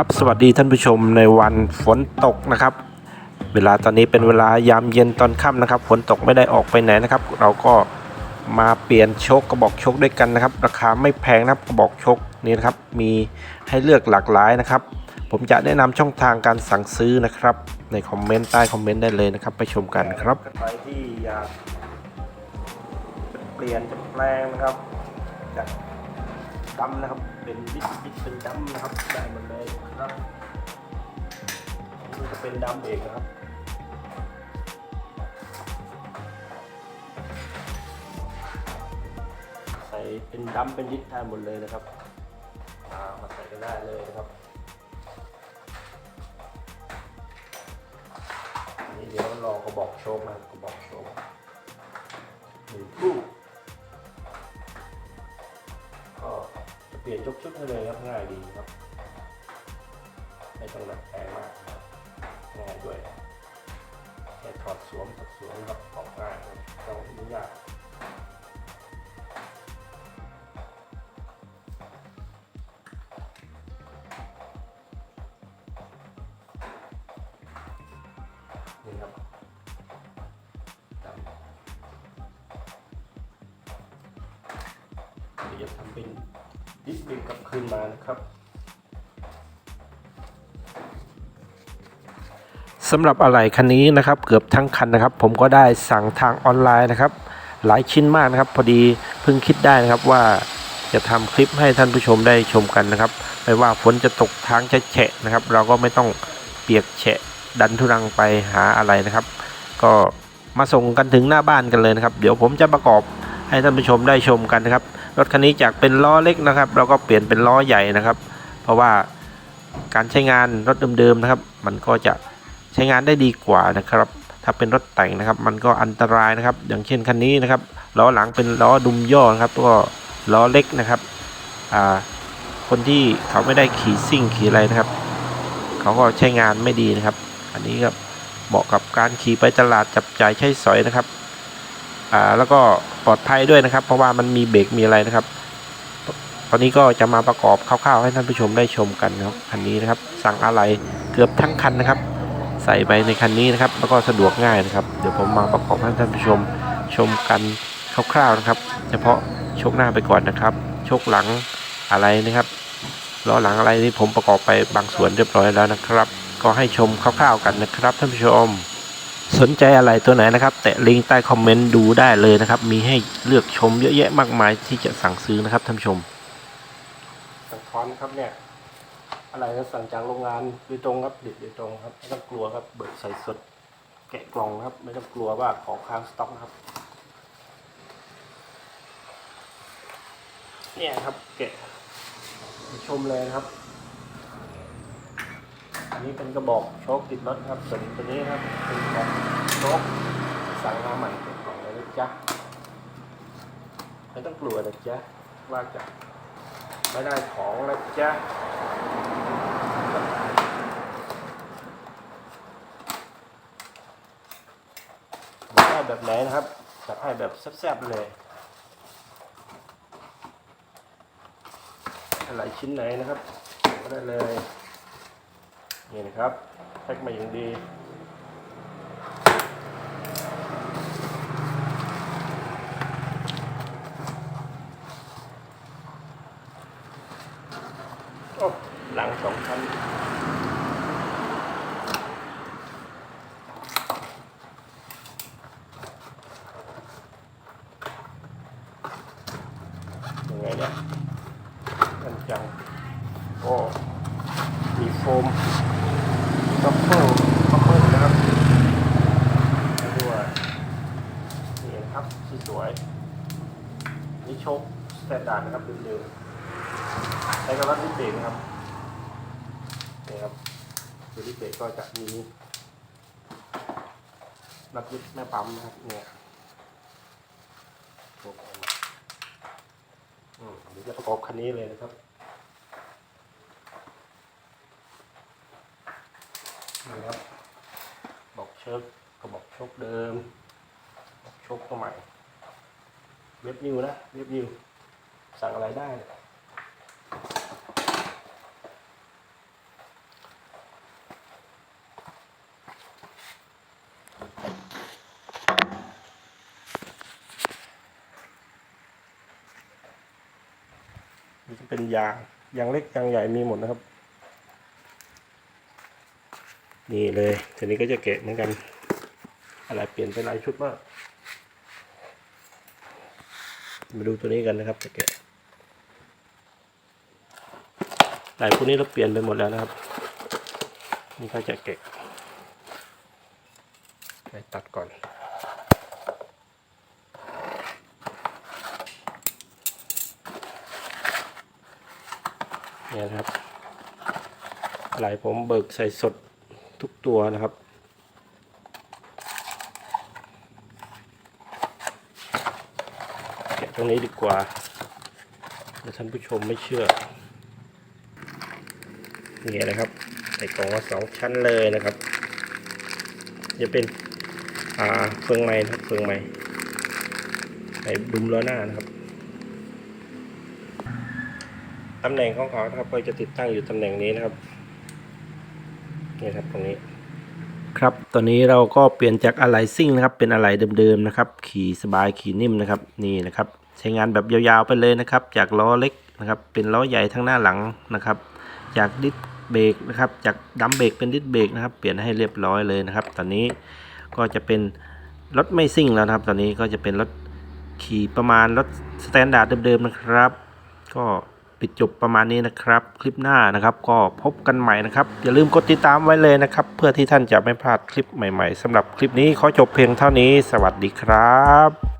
ครับสวัสดีท่านผู้ชมในวันฝนตกนะครับ เวลาตอนนี้เป็นเวลายามเย็นตอนค่ำนะครับ ฝนตกไม่ได้ออกไปไหนนะครับ เราก็มาเปลี่ยนโชคกระบอกโชคด้วยกันนะครับ ราคาไม่แพงนะครับกระบอกโชคนี้นะครับมีให้เลือกหลากหลายนะครับ ผมจะแนะนำช่องทางการสั่งซื้อนะครับ ในคอมเมนต์ใต้คอมเมนต์ได้เลยนะครับ ไปชมกันครับใครที่อยากเปลี่ยนจะแปลงนะครับจาก ดำนะครับ เป็นวิตวิตเป็นดำนะครับ ได้หมดเลยครับนี่จะเป็นดำเองนะครับใส่เป็นดำเป็นยิดได้หมดเลยนะครับอ่ามาใส่กันได้เลยนะครับนนี้เดี๋ยวรอกระบอกโชคนะครับกระบอกโชค ปลี่ยนยกชุดให้เลยครับง่ายดีครับไม่ต้องแบบแพงมากครับง่ายด้วยแค่ถอดสวมถอดสวมครับออกง่ายครับต้องยุ่งยากนี่ครับเดี๋ยวจะทำเป็น ดิสบิกกลับคืนมานะครับสำหรับอะไหล่คันนี้นะครับเกือบทั้งคันนะครับ ผมก็ได้สั่งทางออนไลน์นะครับ หลายชิ้นมากนะครับ พอดีเพิ่งคิดได้นะครับว่าจะทำคลิปให้ท่านผู้ชมได้ชมกันนะครับ ไม่ว่าฝนจะตกทางจะแฉะนะครับ เราก็ไม่ต้องเปียกแฉะดันทุรังไปหาอะไรนะครับ ก็มาส่งกันถึงหน้าบ้านกันเลยนะครับ เดี๋ยวผมจะประกอบให้ท่านผู้ชมได้ชมกันนะครับ รถคันนี้จากเป็นล้อเล็กนะครับ เราก็เปลี่ยนเป็นล้อใหญ่นะครับ เพราะว่าการใช้งานรถเดิมๆนะครับ มันก็จะใช้งานได้ดีกว่านะครับ ถ้าเป็นรถแต่งนะครับ มันก็อันตรายนะครับ อย่างเช่นคันนี้นะครับล้อหลังเป็นล้อดุมย่อนะครับก็ล้อเล็กนะครับคนที่เขาไม่ได้ขี่ซิ่งขี่อะไรนะครับ เขาก็ใช้งานไม่ดีนะครับ อันนี้ครับเหมาะกับการขี่ไปตลาดจับจ่ายใช้สอยนะครับ อ่าแล้วก็ปลอดภัยด้วยนะครับ เพราะว่ามันมีเบรกมีอะไรนะครับ ตอนนี้ก็จะมาประกอบคร่าวๆให้ท่านผู้ชมได้ชมกันครับคันนี้นะครับ สั่งอะไรเกือบทั้งคันนะครับ ใส่ไปในคันนี้นะครับ แล้วก็สะดวกง่ายนะครับ เดี๋ยวผมมาประกอบให้ท่านผู้ชมชมกันคร่าวๆนะครับ เฉพาะโชคหน้าไปก่อนนะครับโชคหลังอะไรนะครับล้อหลังอะไรนี่ผมประกอบไปบางส่วนเรียบร้อยแล้วนะครับ ก็ให้ชมคร่าวๆกันนะครับท่านผู้ชม สนใจอะไรตัวไหนนะครับ แตะลิงก์ใต้คอมเมนต์ดูได้เลยนะครับ มีให้เลือกชมเยอะแยะมากมายที่จะสั่งซื้อนะครับท่านชม สั่งทอนครับเนี่ย อะไรก็สั่งจากโรงงานโดยตรงครับผลิตโดยตรงครับไม่ต้องกลัวครับเบิกใส่สด แกะกล่องครับ ไม่ต้องกลัวว่าของค้างสต็อกนะครับ เนี่ยครับแกะชมเลยครับ อันนี้เป็นกระบอกโชคติดรถครับ ส่วนตัวนี้ครับเป็นกระบอกโชคสั่งมาใหม่เป็นของเลยนะจ๊ะไม่ต้องกลัวนะจ๊ะว่าจะไม่ได้ของนะจ๊ะได้แบบไหนนะครับจัดให้แบบแซ่บๆเลยอะไรชิ้นไหนนะครับก็ได้เลย นี่นะครับแพ็กมาอย่างดีโอ้หลังสองชั้นยังไงเนี่ยกันจังโอ้ มีโฟมคัพเปิลคัพเปิลนะครับด้วยนี่นะครับที่สวยนี่โชคสแตนดาร์ดนะครับเดิมๆใช้กับรถดิสเบรกนะครับนี่ครับตัวดิสเบรกก็จะมีรับยึดแม่ปั๊มนะครับเนี่ยโชคเอามาอืมเดี๋ยวจะประกอบคันนี้เลยนะครับ ชกตัวใหม่เว็บนิวนะเว็บนิวสั่งอะไรได้นี่เป็นยางยางเล็กยางใหญ่มีหมดนะครับ นี่เลยทีนี้ก็จะเกะเหมือนกัน อะไรเปลี่ยนไปหลายชุดมาก มาดูตัวนี้กันนะครับจะแกะหลายพวกนี้เราเปลี่ยนไปหมดแล้วนะครับ นี่ก็จะแกะไปตัดก่อนเนี่ยครับไหลผมเบิกใส่สดทุกตัวนะครับ แกะ ตรงนี้ดีกว่าเดี๋ยวท่านผู้ชมไม่เชื่อนี่นะครับ ใส่กล่องละสองชั้นเลยนะครับ จะเป็นอ่าเฟืองไม้นะครับเฟืองไม้ใส่ดุมล้อหน้านะครับตำแหน่งของเขาครับก็จะติดตั้งอยู่ตำแหน่งนี้นะครับนี่ครับตรงนี้ ครับตอนนี้เราก็เปลี่ยนจากอะไหล่ซิ่งนะครับ เป็นอะไหล่เดิมๆนะครับ ขี่สบายขี่นิ่มนะครับนี่นะครับ ใช้งานแบบยาวๆไปเลยนะครับ จากล้อเล็กนะครับ เป็นล้อใหญ่ทั้งหน้าหลังนะครับ จากดิสเบรกนะครับ จากดัมเบรกเป็นดิสเบรกนะครับ เปลี่ยนให้เรียบร้อยเลยนะครับ ตอนนี้ก็จะเป็นรถไม่ซิ่งแล้วนะครับ ตอนนี้ก็จะเป็นรถขี่ประมาณรถสแตนดาร์ดเดิมๆนะครับ ก็ ปิดจบประมาณนี้นะครับ คลิปหน้านะครับ ก็พบกันใหม่นะครับ อย่าลืมกดติดตามไว้เลยนะครับ เพื่อที่ท่านจะไม่พลาดคลิปใหม่ ๆสำหรับคลิปนี้ขอจบเพียงเท่านี้ สวัสดีครับ